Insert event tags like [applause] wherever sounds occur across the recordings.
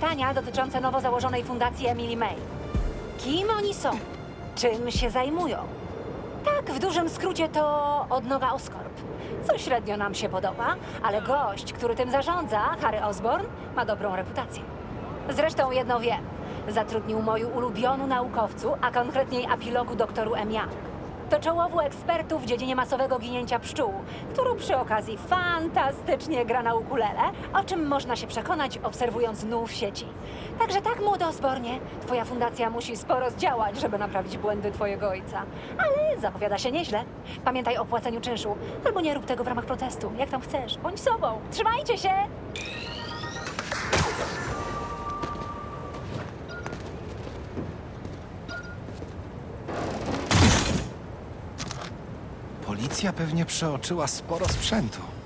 pytania dotyczące nowo założonej fundacji Emily May. Kim oni są? Czym się zajmują? Tak, w dużym skrócie to odnoga Oscorp. Co średnio nam się podoba, ale gość, który tym zarządza, Harry Osborn, ma dobrą reputację. Zresztą jedno wiem. Zatrudnił moją ulubionu naukowcu, a konkretniej apilogu doktoru M. Young. To czołowu ekspertów w dziedzinie masowego ginięcia pszczół, który przy okazji fantastycznie gra na ukulele, o czym można się przekonać obserwując nów w sieci. Także tak, młody Osbornie, twoja fundacja musi sporo zdziałać, żeby naprawić błędy twojego ojca. Ale zapowiada się nieźle. Pamiętaj o płaceniu czynszu, albo nie rób tego w ramach protestu, jak tam chcesz. Bądź sobą. Trzymajcie się! Policja pewnie przeoczyła sporo sprzętu.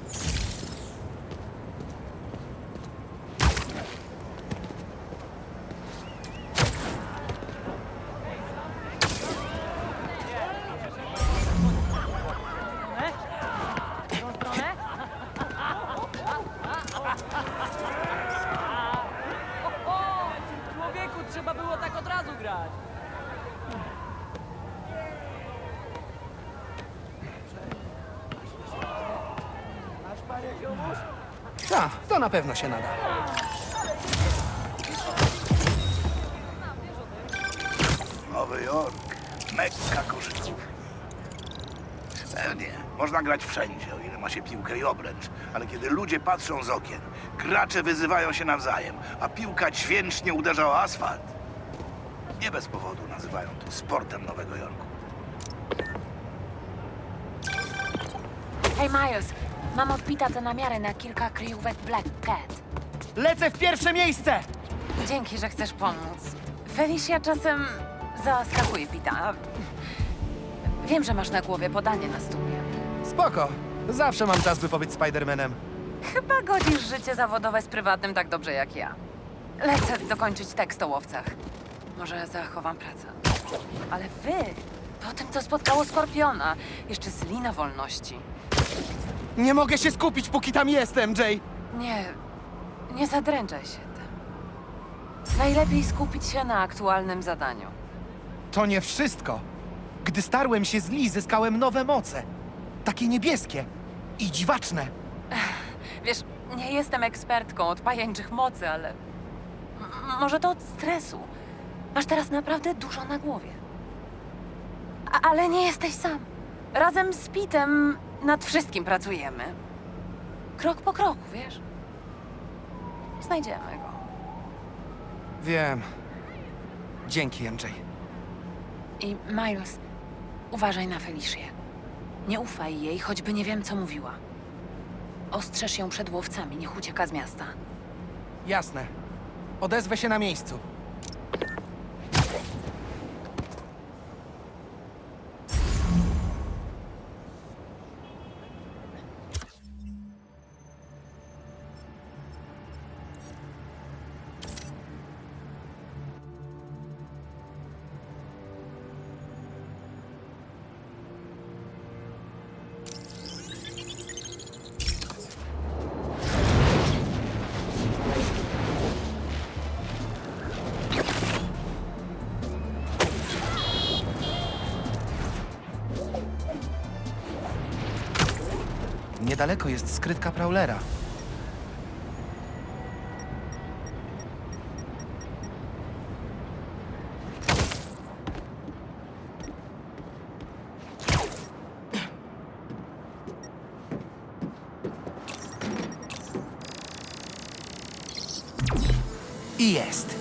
Ta, to na pewno się nada. Nowy Jork, Mekka koszyczów. Pewnie, można grać wszędzie, o ile ma się piłkę i obręcz. Ale kiedy ludzie patrzą z okien, gracze wyzywają się nawzajem, a piłka dźwięcznie uderza o asfalt. Nie bez powodu nazywają to sportem Nowego Jorku. Hej Miles, mam odpita te namiary na kilka kryjówek Black Cat. Lecę w pierwsze miejsce! Dzięki, że chcesz pomóc. Felicia czasem zaskakuje Pita. Wiem, że masz na głowie podanie na stówie. Spoko. Zawsze mam czas, by powiedz Spidermanem. Chyba godzisz życie zawodowe z prywatnym tak dobrze jak ja. Lecę dokończyć tekst o łowcach. Może zachowam pracę. Ale wy, po tym, co spotkało Skorpiona, jeszcze z lina wolności. Nie mogę się skupić, póki tam jestem, Jay! Nie, nie zadręczaj się tym. Najlepiej skupić się na aktualnym zadaniu. To nie wszystko. Gdy starłem się z Lee, zyskałem nowe moce. Takie niebieskie i dziwaczne. Wiesz, nie jestem ekspertką od pajęczych mocy, ale. m- może to od stresu. Masz teraz naprawdę dużo na głowie. A, ale nie jesteś sam. Razem z Pitem nad wszystkim pracujemy. Krok po kroku, wiesz? Znajdziemy go. Wiem. Dzięki, MJ. I Miles, uważaj na Felicię. Nie ufaj jej, choćby nie wiem, co mówiła. Ostrzeż ją przed łowcami, niech ucieka z miasta. Jasne. Odezwę się na miejscu. Niedaleko jest skrytka Prowlera. I jest.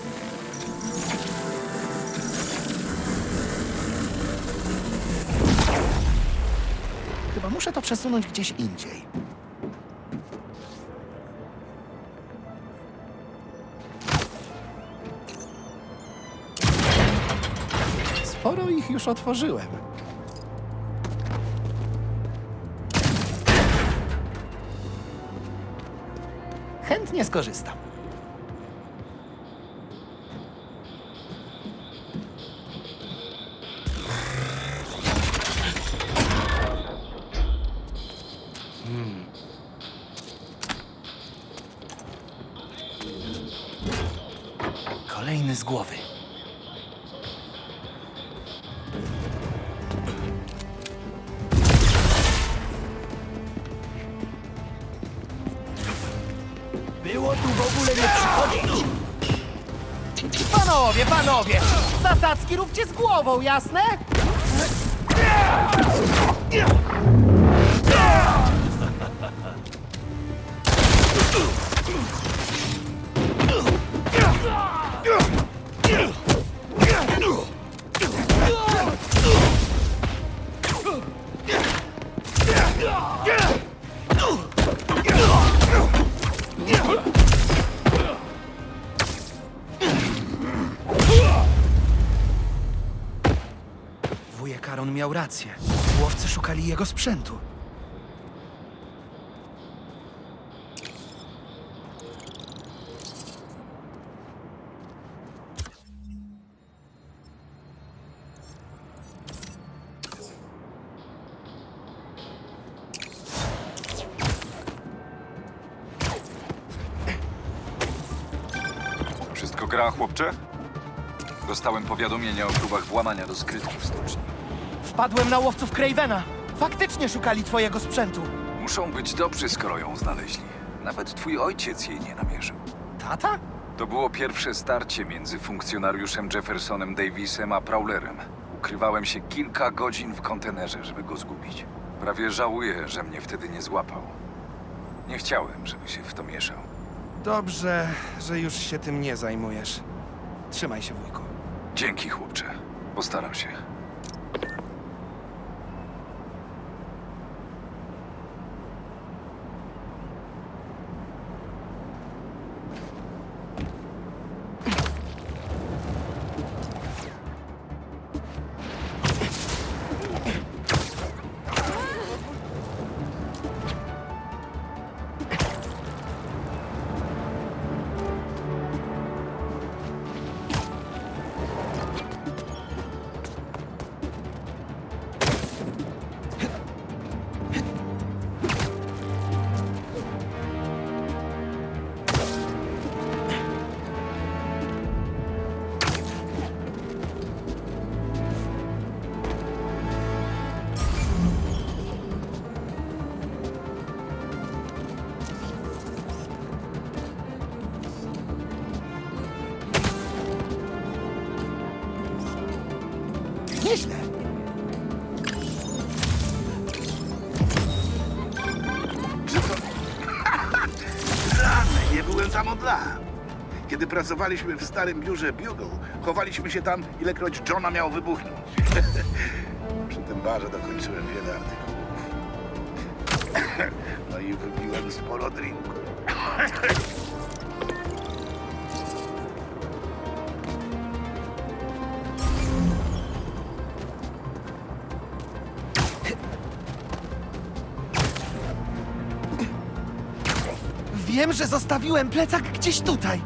Chyba muszę to przesunąć gdzieś indziej. Już otworzyłem. Chętnie skorzystam. Zasadzki róbcie z głową, jasne? Rację. Łowcy szukali jego sprzętu. Wszystko gra, chłopcze? Dostałem powiadomienie o próbach włamania do skrytki w stoczni. Wpadłem na łowców Cravena. Faktycznie szukali twojego sprzętu. Muszą być dobrzy, skoro ją znaleźli. Nawet twój ojciec jej nie namierzył. Tata? To było pierwsze starcie między funkcjonariuszem Jeffersonem Davisem a Prowlerem. Ukrywałem się kilka godzin w kontenerze, żeby go zgubić. Prawie żałuję, że mnie wtedy nie złapał. Nie chciałem, żeby się w to mieszał. Dobrze, że już się tym nie zajmujesz. Trzymaj się, wujku. Dzięki, chłopcze. Postaram się. Od lat. Kiedy pracowaliśmy w starym biurze Bugle, chowaliśmy się tam, ilekroć Johna miał wybuchnąć. [laughs] Przy tym barze dokończyłem wiele artykułów. [coughs] No i wypiłem sporo drinku. [coughs] Wiem, że zostawiłem plecak gdzieś tutaj.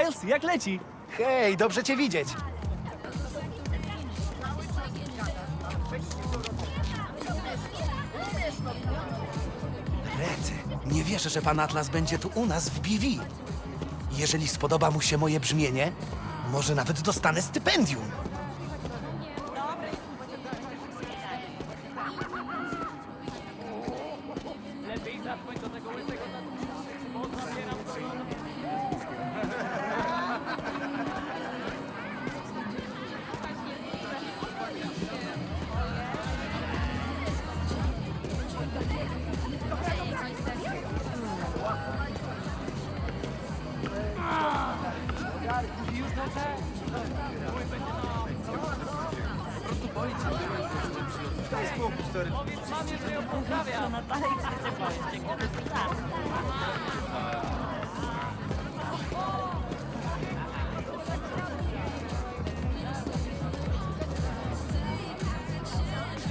Miles, jak leci? Hej, dobrze cię widzieć. Rety, nie wierzę, że pan Atlas będzie tu u nas w BV. Jeżeli spodoba mu się moje brzmienie, może nawet dostanę stypendium.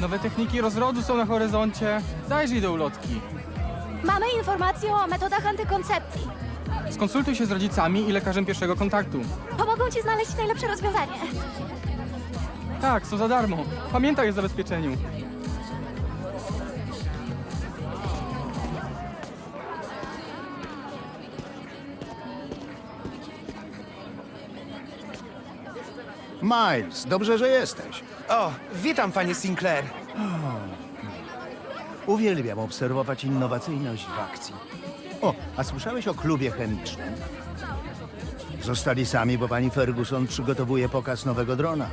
Nowe techniki rozrodu są na horyzoncie. Zajrzyj do ulotki. Mamy informacje o metodach antykoncepcji. Skonsultuj się z rodzicami i lekarzem pierwszego kontaktu. Pomogą ci znaleźć najlepsze rozwiązanie. Tak, są za darmo. Pamiętaj o zabezpieczeniu. Miles, dobrze, że jesteś. O, witam, panie Sinclair. Uwielbiam obserwować innowacyjność w akcji. O, a słyszałeś o klubie chemicznym? Zostali sami, bo pani Ferguson przygotowuje pokaz nowego drona.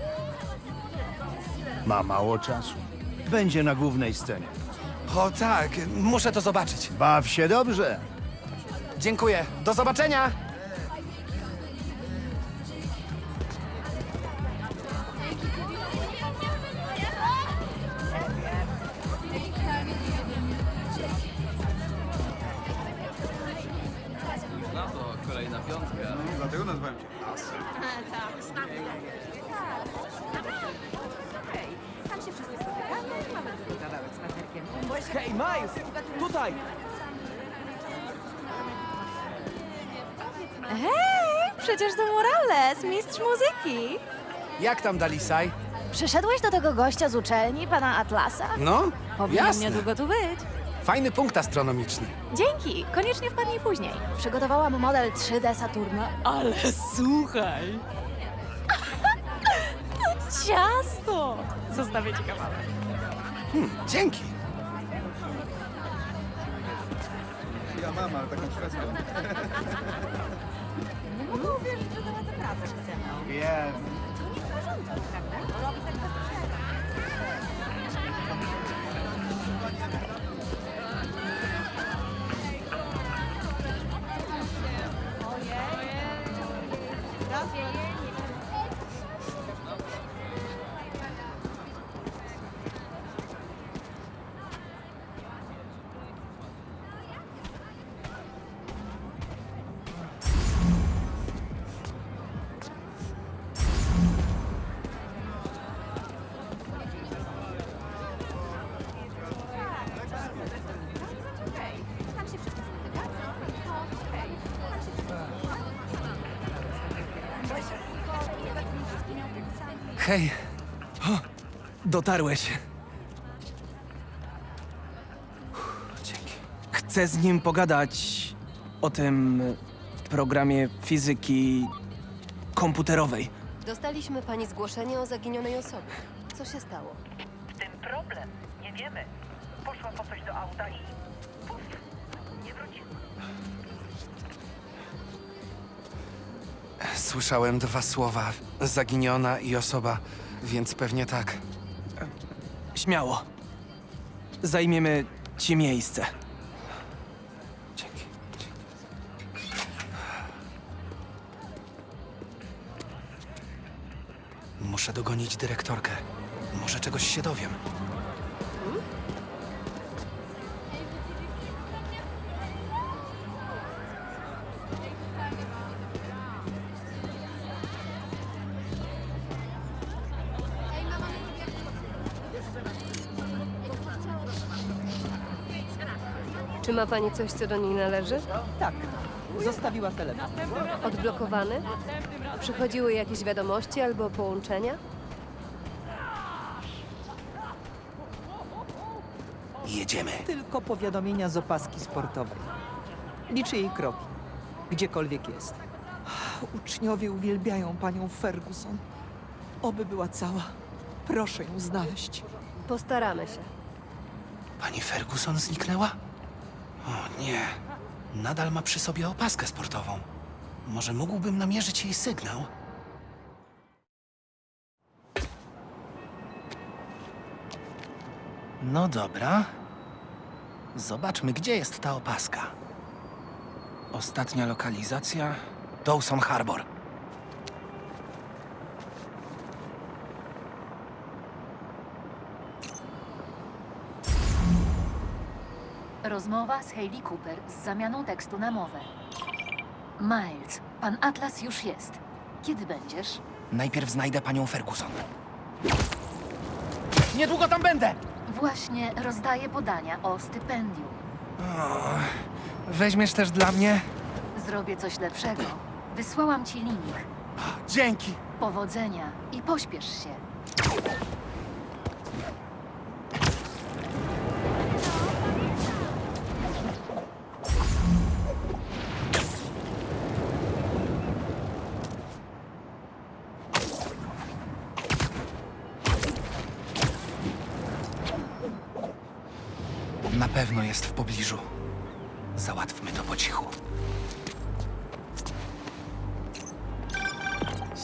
Ma mało czasu. Będzie na głównej scenie. O tak, muszę to zobaczyć. Baw się dobrze. Dziękuję. Do zobaczenia! To kolejna piątka. Hej, Miles! Tutaj! Hej, przecież to Morales, mistrz muzyki. Jak tam, Dalisaj? Przyszedłeś do tego gościa z uczelni, pana Atlasa? No, Powinien jasne. niedługo tu być. Fajny punkt astronomiczny. Dzięki, koniecznie wpadnij później. Przygotowałam model 3D Saturna. Ale słuchaj! [laughs] to ciasto! Zostawię ci kawałek. Dzięki. Hej. O, dotarłeś. Uff, Dzięki. Chcę z nim pogadać o tym programie fizyki komputerowej. Dostaliśmy pani zgłoszenie o zaginionej osobie. Co się stało? W tym problem. Nie wiemy. Poszła po coś do auta i... Puf, nie wróciła. Słyszałem dwa słowa. Zaginiona i osoba, więc pewnie tak. Śmiało. Zajmiemy ci miejsce. Dzięki. Muszę dogonić dyrektorkę. Może czegoś się dowiem. Czy ma pani coś, co do niej należy? Tak, zostawiła telefon. Odblokowany? Przychodziły jakieś wiadomości albo połączenia? Jedziemy. Tylko powiadomienia z opaski sportowej. Liczy jej kroki, gdziekolwiek jest. Uczniowie uwielbiają panią Ferguson. Oby była cała. Proszę ją znaleźć. Postaramy się. Pani Ferguson zniknęła? O nie. Nadal ma przy sobie opaskę sportową. Może mógłbym namierzyć jej sygnał? No dobra. Zobaczmy, gdzie jest ta opaska. Ostatnia lokalizacja Dawson Harbor. Rozmowa z Hayley Cooper z zamianą tekstu na mowę. Miles, pan Atlas już jest. Kiedy będziesz? Najpierw znajdę panią Ferguson. Niedługo tam będę! Właśnie rozdaję podania o stypendium. O, weźmiesz też dla mnie? Zrobię coś lepszego. Wysłałam ci link. Dzięki! Powodzenia i pośpiesz się. Pewno jest w pobliżu. Załatwmy to po cichu.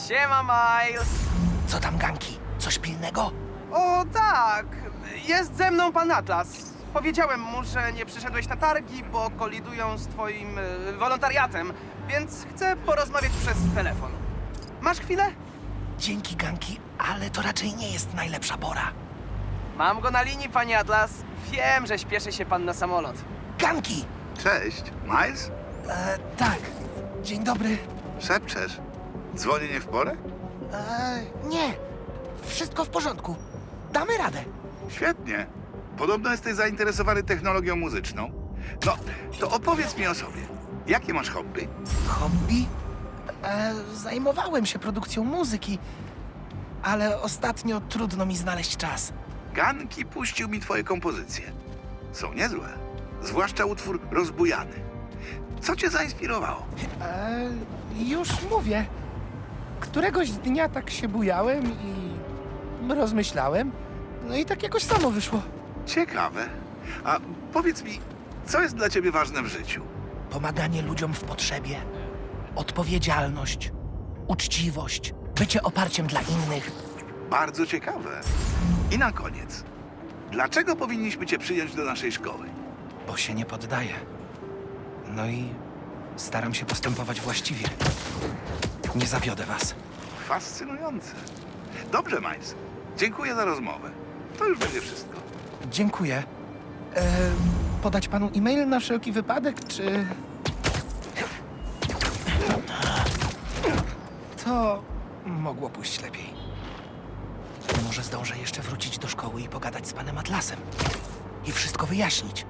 Siema, Miles! Co tam, ganki? Coś pilnego? O tak, jest ze mną pan Atlas. Powiedziałem mu, że nie przyszedłeś na targi, bo kolidują z twoim e, wolontariatem, więc chcę porozmawiać przez telefon. Masz chwilę? Dzięki, ganki, ale to raczej nie jest najlepsza pora. Mam go na linii, panie Atlas. Wiem, że śpieszy się pan na samolot. Ganki! Cześć, Miles? E, tak. Dzień dobry. Szepczesz. Dzwonię nie w porę? E, nie. Wszystko w porządku. Damy radę. Świetnie. Podobno jesteś zainteresowany technologią muzyczną. No, to opowiedz mi o sobie. Jakie masz hobby? Hobby? E, zajmowałem się produkcją muzyki, ale ostatnio trudno mi znaleźć czas. Ganki puścił mi twoje kompozycje. Są niezłe. Zwłaszcza utwór Rozbujany. Co cię zainspirowało? E, już mówię. Któregoś dnia tak się bujałem i rozmyślałem, no i tak jakoś samo wyszło. Ciekawe. A powiedz mi, co jest dla ciebie ważne w życiu? Pomaganie ludziom w potrzebie, odpowiedzialność, uczciwość, bycie oparciem dla innych. Bardzo ciekawe. I na koniec. Dlaczego powinniśmy cię przyjąć do naszej szkoły? Bo się nie poddaję. No i staram się postępować właściwie. Nie zawiodę was. Fascynujące. Dobrze, Miles. Dziękuję za rozmowę. To już będzie wszystko. Dziękuję. E, podać panu e-mail na wszelki wypadek, czy... To mogło pójść lepiej. Może zdążę jeszcze wrócić do szkoły i pogadać z panem Atlasem. I wszystko wyjaśnić.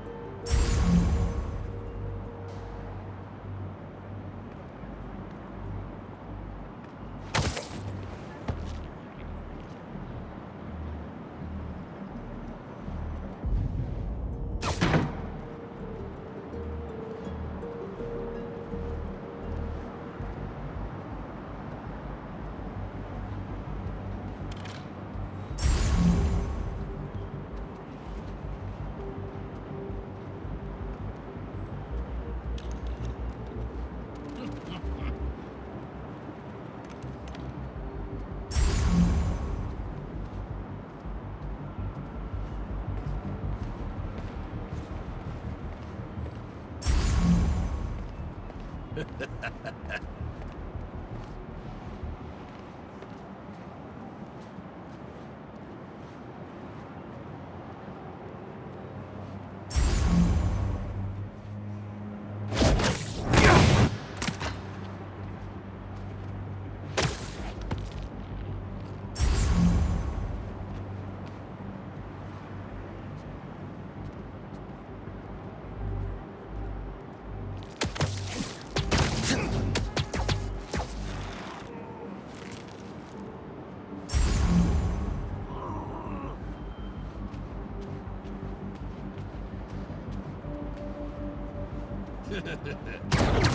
Ha ha ha ha!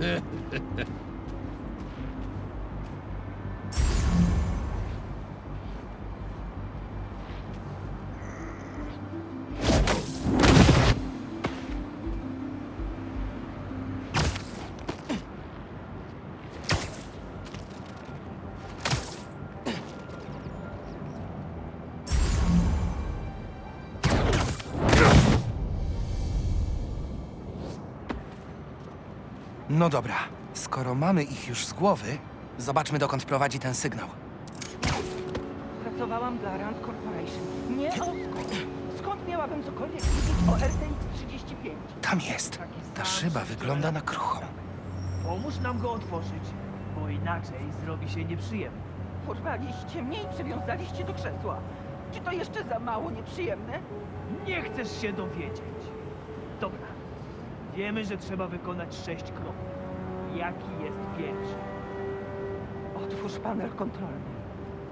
ハハハ。No dobra, skoro mamy ich już z głowy, zobaczmy dokąd prowadzi ten sygnał. Pracowałam dla Rand Corporation, nie Oscorp. Skąd miałabym cokolwiek wiedzieć o RTX 35? Tam jest. Ta szyba wygląda na kruchą. Pomóż nam go otworzyć, bo inaczej zrobi się nieprzyjemnie. Porwaliście mnie i przywiązaliście do krzesła. Czy to jeszcze za mało nieprzyjemne? Nie chcesz się dowiedzieć. Dobra. Wiemy, że trzeba wykonać sześć kroków. Jaki jest pierwszy? Otwórz panel kontrolny.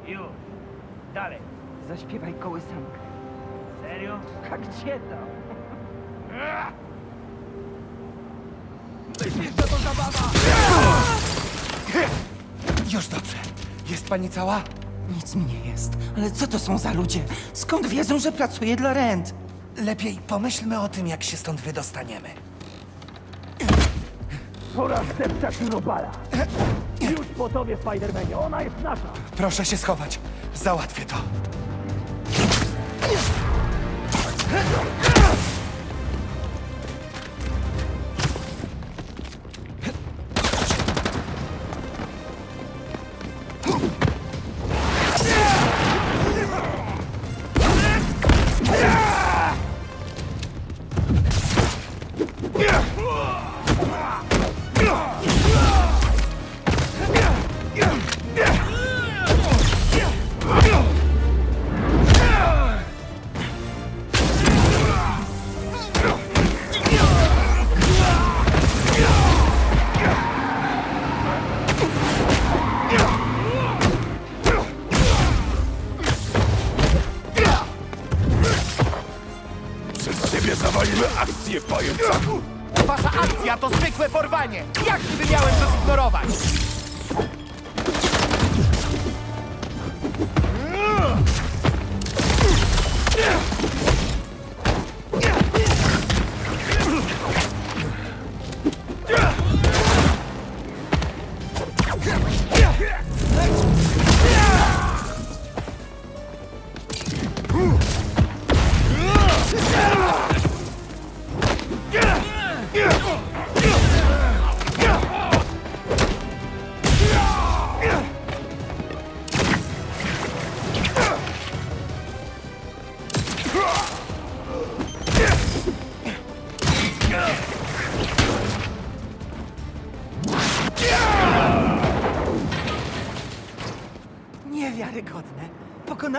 Już. Dalej. Zaśpiewaj kołysankę. Serio? A gdzie tam? Myślisz, że to zabawa? Już dobrze. Jest pani cała? Nic mi nie jest. Ale co to są za ludzie? Skąd wiedzą, że pracuję dla Rent? Lepiej pomyślmy o tym, jak się stąd wydostaniemy. Pora zdeptać robala. Już po tobie, Spidermanie. Ona jest nasza. Proszę się schować. Załatwię to. Akcję, pajęcaku! Wasza akcja to zwykłe porwanie. Jak niby miałem to zignorować?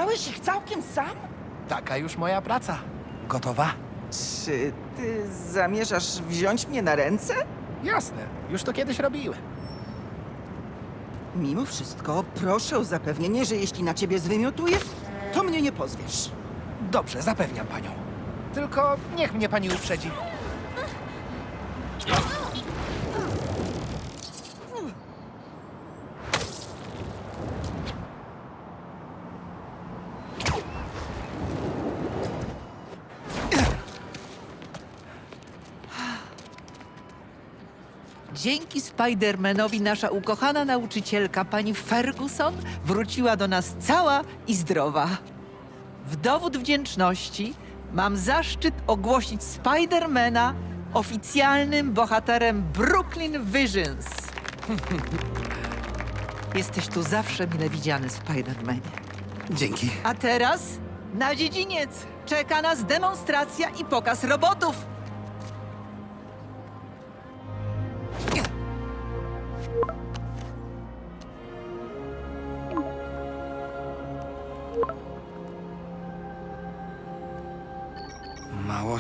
Pokonałeś ich całkiem sam? Taka już moja praca. Gotowa? Czy ty zamierzasz wziąć mnie na ręce? Jasne. Już to kiedyś robiłem. Mimo wszystko, proszę o zapewnienie, że jeśli na ciebie zwymiotuję, to mnie nie pozwiesz. Dobrze, zapewniam panią. Tylko niech mnie pani uprzedzi. Dzięki Spidermanowi nasza ukochana nauczycielka, pani Ferguson, wróciła do nas cała i zdrowa. W dowód wdzięczności mam zaszczyt ogłosić Spidermana oficjalnym bohaterem Brooklyn Visions. [laughs] Jesteś tu zawsze mile widziany, Spidermanie. Dzięki. A teraz na dziedziniec czeka nas demonstracja i pokaz robotów.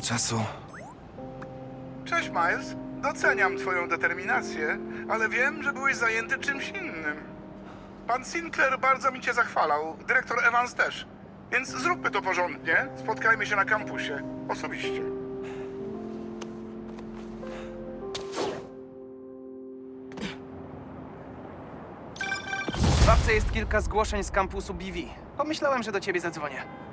czasu. Cześć, Miles. Doceniam twoją determinację, ale wiem, że byłeś zajęty czymś innym. Pan Sinclair bardzo mi cię zachwalał, dyrektor Evans też. Więc zróbmy to porządnie. Spotkajmy się na kampusie. Osobiście. W babce jest kilka zgłoszeń z kampusu BV. Pomyślałem, że do ciebie zadzwonię.